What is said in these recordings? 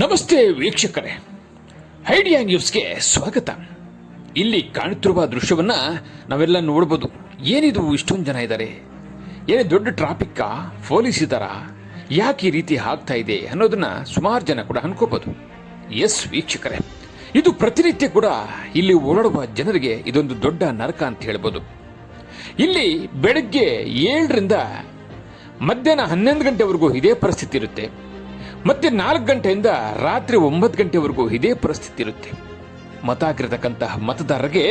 ನಮಸ್ತೆ ವೀಕ್ಷಕರೇ. ಐಡಿಯಾ ನ್ಯೂಸ್ಗೆ ಸ್ವಾಗತ. ಇಲ್ಲಿ ಕಾಣುತ್ತಿರುವ ದೃಶ್ಯವನ್ನು ನಾವೆಲ್ಲ ನೋಡ್ಬೋದು. ಏನಿದು ಇಷ್ಟೊಂದು ಜನ ಇದ್ದಾರೆ ಏನೇ ದೊಡ್ಡ ಟ್ರಾಫಿಕ್ಕಾ? ಪೊಲೀಸ್ ಇದ್ದಾರ ಯಾಕೆ ಈ ರೀತಿ ಆಗ್ತಾ ಇದೆ ಅನ್ನೋದನ್ನ ಸುಮಾರು ಜನ ಕೂಡ ಅನ್ಕೋಬೋದು. ಎಸ್ ವೀಕ್ಷಕರೇ, ಇದು ಪ್ರತಿನಿತ್ಯ ಕೂಡ ಇಲ್ಲಿ ಓಡಾಡುವ ಜನರಿಗೆ ಇದೊಂದು ದೊಡ್ಡ ನರಕ ಅಂತ ಹೇಳ್ಬೋದು. ಇಲ್ಲಿ ಬೆಳಗ್ಗೆ ಏಳರಿಂದ ಮಧ್ಯಾಹ್ನ ಹನ್ನೊಂದು ಗಂಟೆವರೆಗೂ ಇದೇ ಪರಿಸ್ಥಿತಿ ಇರುತ್ತೆ. ಮತ್ತೆ ನಾಲ್ಕು ಗಂಟೆಯಿಂದ ರಾತ್ರಿ ಒಂಬತ್ತು ಗಂಟೆವರೆಗೂ ಇದೇ ಪರಿಸ್ಥಿತಿ ಇರುತ್ತೆ. ಮತ ಆಗಿರತಕ್ಕಂತಹ ಮತದಾರರಿಗೆ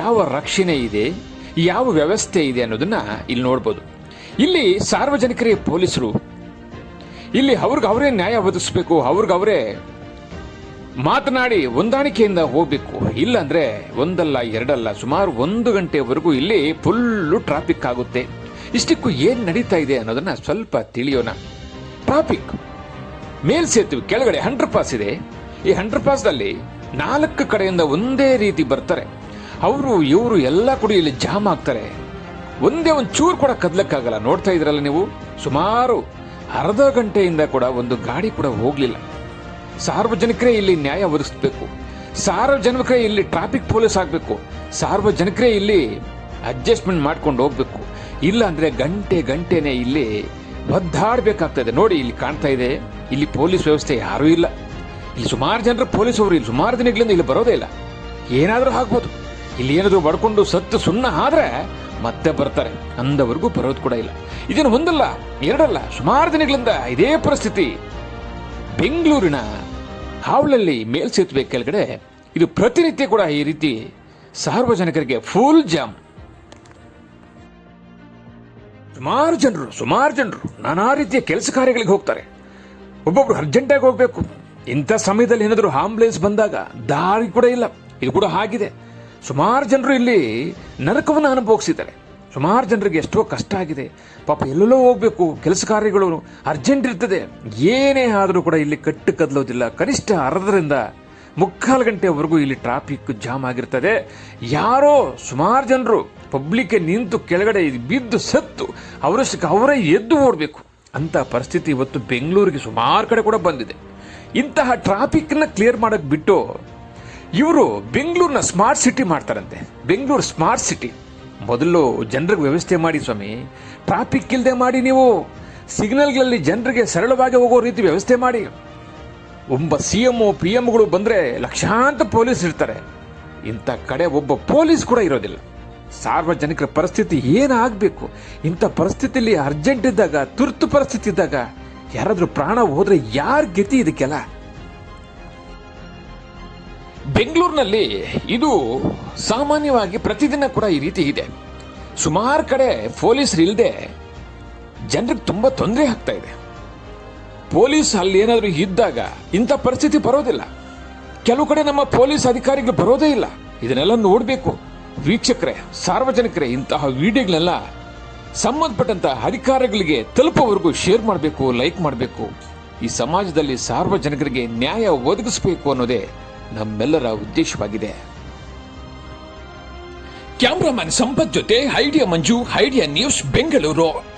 ಯಾವ ರಕ್ಷಣೆ ಇದೆ, ಯಾವ ವ್ಯವಸ್ಥೆ ಇದೆ ಅನ್ನೋದನ್ನ ಇಲ್ಲಿ ನೋಡ್ಬೋದು. ಇಲ್ಲಿ ಸಾರ್ವಜನಿಕರೇ ಪೊಲೀಸರು, ಇಲ್ಲಿ ಅವ್ರಿಗೆ ಅವರೇ ನ್ಯಾಯ ಒದಗಿಸ್ಬೇಕು, ಅವ್ರಿಗೆ ಅವರೇ ಮಾತನಾಡಿ ಹೊಂದಾಣಿಕೆಯಿಂದ ಹೋಗ್ಬೇಕು. ಇಲ್ಲ ಅಂದ್ರೆ ಒಂದಲ್ಲ, ಎರಡಲ್ಲ, ಸುಮಾರು ಒಂದು ಗಂಟೆವರೆಗೂ ಇಲ್ಲಿ ಫುಲ್ಲು ಟ್ರಾಫಿಕ್ ಆಗುತ್ತೆ. ಇಷ್ಟಕ್ಕೂ ಏನ್ ನಡೀತಾ ಇದೆ ಅನ್ನೋದನ್ನ ಸ್ವಲ್ಪ ತಿಳಿಯೋಣ. ಟ್ರಾಫಿಕ್. ಮೇಲ್ ಸೇತುವೆ ಕೆಳಗಡೆ ಹಂಡ್ರೆಡ್ ಪಾಸ್ ಇದೆ. ಈ ಹಂಡ್ರೆಡ್ ಪಾಸ್ದಲ್ಲಿ ನಾಲ್ಕು ಕಡೆಯಿಂದ ಒಂದೇ ರೀತಿ ಬರ್ತಾರೆ. ಅವರು, ಇವರು ಎಲ್ಲ ಕೂಡ ಇಲ್ಲಿ ಜಾಮ್ ಆಗ್ತಾರೆ. ಒಂದೇ ಒಂದು ಚೂರು ಕೂಡ ಕದ್ಲಕ್ಕಾಗಲ್ಲ. ನೋಡ್ತಾ ಇದ್ರಲ್ಲ ನೀವು? ಸುಮಾರು ಅರ್ಧ ಗಂಟೆಯಿಂದ ಕೂಡ ಒಂದು ಗಾಡಿ ಕೂಡ ಹೋಗ್ಲಿಲ್ಲ. ಸಾರ್ವಜನಿಕರೇ ಇಲ್ಲಿ ನ್ಯಾಯ ಒದಗಿಸ್ಬೇಕು. ಸಾರ್ವಜನಿಕರೇ ಇಲ್ಲಿ ಟ್ರಾಫಿಕ್ ಪೊಲೀಸ್ ಆಗಬೇಕು. ಸಾರ್ವಜನಿಕರೇ ಇಲ್ಲಿ ಅಡ್ಜಸ್ಟ್ಮೆಂಟ್ ಮಾಡ್ಕೊಂಡು ಹೋಗ್ಬೇಕು. ಇಲ್ಲ ಅಂದ್ರೆ ಗಂಟೆ ಗಂಟೆನೆ ಇಲ್ಲಿ ಒದ್ದಾಡಬೇಕಾಗ್ತದೆ. ನೋಡಿ, ಇಲ್ಲಿ ಕಾಣ್ತಾ ಇದೆ, ಇಲ್ಲಿ ಪೊಲೀಸ್ ವ್ಯವಸ್ಥೆ ಯಾರೂ ಇಲ್ಲ. ಇಲ್ಲಿ ಸುಮಾರು ಜನರು ಪೊಲೀಸ್ ಅವರು ಇಲ್ಲಿ ಸುಮಾರು ದಿನಗಳಿಂದ ಇಲ್ಲಿ ಬರೋದೇ ಇಲ್ಲ. ಏನಾದರೂ ಆಗ್ಬೋದು. ಇಲ್ಲಿ ಏನಾದರೂ ಬಡ್ಕೊಂಡು ಸತ್ತು ಸುಣ್ಣ ಆದ್ರೆ ಮತ್ತೆ ಬರ್ತಾರೆ. ಅಂದವರೆಗೂ ಬರೋದು ಕೂಡ ಇಲ್ಲ. ಇದನ್ನು ಒಂದಲ್ಲ, ಎರಡಲ್ಲ, ಸುಮಾರು ದಿನಗಳಿಂದ ಇದೇ ಪರಿಸ್ಥಿತಿ. ಬೆಂಗಳೂರಿನ ಹಾವಳಲ್ಲಿ ಮೇಲ್ಸೇತುವೆ ಕೆಳಗಡೆ ಇದು ಪ್ರತಿನಿತ್ಯ ಕೂಡ ಈ ರೀತಿ ಸಾರ್ವಜನಿಕರಿಗೆ ಫುಲ್ ಜಾಮ್ ಸುಮಾರು ಜನರು ಸುಮಾರು ಜನರು ನಾನಾ ರೀತಿಯ ಕೆಲಸ ಕಾರ್ಯಗಳಿಗೆ ಹೋಗ್ತಾರೆ. ಒಬ್ಬೊಬ್ರು ಅರ್ಜೆಂಟಾಗಿ ಹೋಗ್ಬೇಕು. ಇಂಥ ಸಮಯದಲ್ಲಿ ಏನಾದರೂ ಆಂಬುಲೆನ್ಸ್ ಬಂದಾಗ ದಾರಿ ಕೂಡ ಇಲ್ಲ. ಇದು ಕೂಡ ಆಗಿದೆ ಸುಮಾರು ಜನರು ಇಲ್ಲಿ ನರಕವನ್ನು ಅನುಭವಿಸಿದ್ದಾರೆ. ಸುಮಾರು ಜನರಿಗೆ ಎಷ್ಟೋ ಕಷ್ಟ ಆಗಿದೆ. ಪಾಪ ಎಲ್ಲೆಲ್ಲೋ ಹೋಗ್ಬೇಕು. ಕೆಲಸ ಕಾರ್ಯಗಳು ಅರ್ಜೆಂಟ್ ಇರ್ತದೆ. ಏನೇ ಆದರೂ ಕೂಡ ಇಲ್ಲಿ ಕಟ್ಟು ಕದಲೋದಿಲ್ಲ. ಕನಿಷ್ಠ ಅರ್ಧರಿಂದ ಮುಕ್ಕಾಲು ಗಂಟೆವರೆಗೂ ಇಲ್ಲಿ ಟ್ರಾಫಿಕ್ ಜಾಮ್ ಆಗಿರ್ತದೆ. ಯಾರೋ ಸುಮಾರು ಜನರು ಪಬ್ಲಿಕ್ ನಿಂತು ಕೆಳಗಡೆ ಬಿದ್ದು ಸತ್ತು, ಅವರಷ್ಟಕ್ಕೆ ಅವರೇ ಎದ್ದು ಓಡಬೇಕು ಅಂತ ಪರಿಸ್ಥಿತಿ ಇವತ್ತು ಬೆಂಗಳೂರಿಗೆ ಸುಮಾರು ಕಡೆ ಕೂಡ ಬಂದಿದೆ. ಇಂತಹ ಟ್ರಾಫಿಕ್ನ ಕ್ಲಿಯರ್ ಮಾಡಕ್ ಬಿಟ್ಟು ಇವರು ಬೆಂಗಳೂರಿನ ಸ್ಮಾರ್ಟ್ ಸಿಟಿ ಮಾಡ್ತಾರಂತೆ. ಬೆಂಗಳೂರು ಸ್ಮಾರ್ಟ್ ಸಿಟಿ ಮೊದಲು ಜನರಿಗೆ ವ್ಯವಸ್ಥೆ ಮಾಡಿ ಸ್ವಾಮಿ. ಟ್ರಾಫಿಕ್ ಇಲ್ಲದೆ ಮಾಡಿ ನೀವು ಸಿಗ್ನಲ್ಗಳಲ್ಲಿ ಜನರಿಗೆ ಸರಳವಾಗಿ ಹೋಗೋ ರೀತಿ ವ್ಯವಸ್ಥೆ ಮಾಡಿ. ಒಬ್ಬ ಸಿ ಎಂ ಪಿ ಎಮ್ಗಳು ಬಂದ್ರೆ ಲಕ್ಷಾಂತರ ಪೊಲೀಸ್ ಇರ್ತಾರೆ. ಇಂಥ ಕಡೆ ಒಬ್ಬ ಪೊಲೀಸ್ ಕೂಡ ಇರೋದಿಲ್ಲ. ಸಾರ್ವಜನಿಕರ ಪರಿಸ್ಥಿತಿ ಏನಾಗಬೇಕು? ಇಂಥ ಪರಿಸ್ಥಿತಿಯಲ್ಲಿ ಅರ್ಜೆಂಟ್ ಇದ್ದಾಗ, ತುರ್ತು ಪರಿಸ್ಥಿತಿ ಇದ್ದಾಗ ಯಾರಾದರೂ ಪ್ರಾಣ ಹೋದರೆ ಯಾರ ಗತಿ ಇದಕ್ಕೆಲ್ಲ? ಬೆಂಗಳೂರಿನಲ್ಲಿ ಇದು ಸಾಮಾನ್ಯವಾಗಿ ಪ್ರತಿದಿನ ಕೂಡ ಈ ರೀತಿ ಇದೆ. ಸುಮಾರು ಕಡೆ ಪೊಲೀಸರು ಇಲ್ಲದೆ ಜನರಿಗೆ ತುಂಬಾ ತೊಂದರೆ ಆಗ್ತಾ ಇದೆ. ಪೊಲೀಸ್ ಅಲ್ಲಿ ಏನಾದರೂ ಇದ್ದಾಗ ಇಂಥ ಪರಿಸ್ಥಿತಿ ಬರೋದಿಲ್ಲ. ಕೆಲವು ಕಡೆ ನಮ್ಮ ಪೊಲೀಸ್ ಅಧಿಕಾರಿಗಳು ಬರೋದೇ ಇಲ್ಲ. ಇದನ್ನೆಲ್ಲ ನೋಡಬೇಕು. ವೀಕ್ಷಕರೇ, ಸಾರ್ವಜನಿಕರೇ, ಇಂತಹ ವಿಡಿಯೋಗಳನ್ನೆಲ್ಲ ಸಂಬಂಧಪಟ್ಟಂತ ಅಧಿಕಾರಿಗಳಿಗೆ ತಲುಪುವವರೆಗೂ ಶೇರ್ ಮಾಡಬೇಕು, ಲೈಕ್ ಮಾಡಬೇಕು. ಈ ಸಮಾಜದಲ್ಲಿ ಸಾರ್ವಜನಿಕರಿಗೆ ನ್ಯಾಯ ಒದಗಿಸಬೇಕು ಅನ್ನೋದೇ ನಮ್ಮೆಲ್ಲರ ಉದ್ದೇಶವಾಗಿದೆ. ಕ್ಯಾಮ್ರಾಮನ್ ಸಂಪತ್ ಜೊತೆ, idea Manju, idea news, Bengaluru.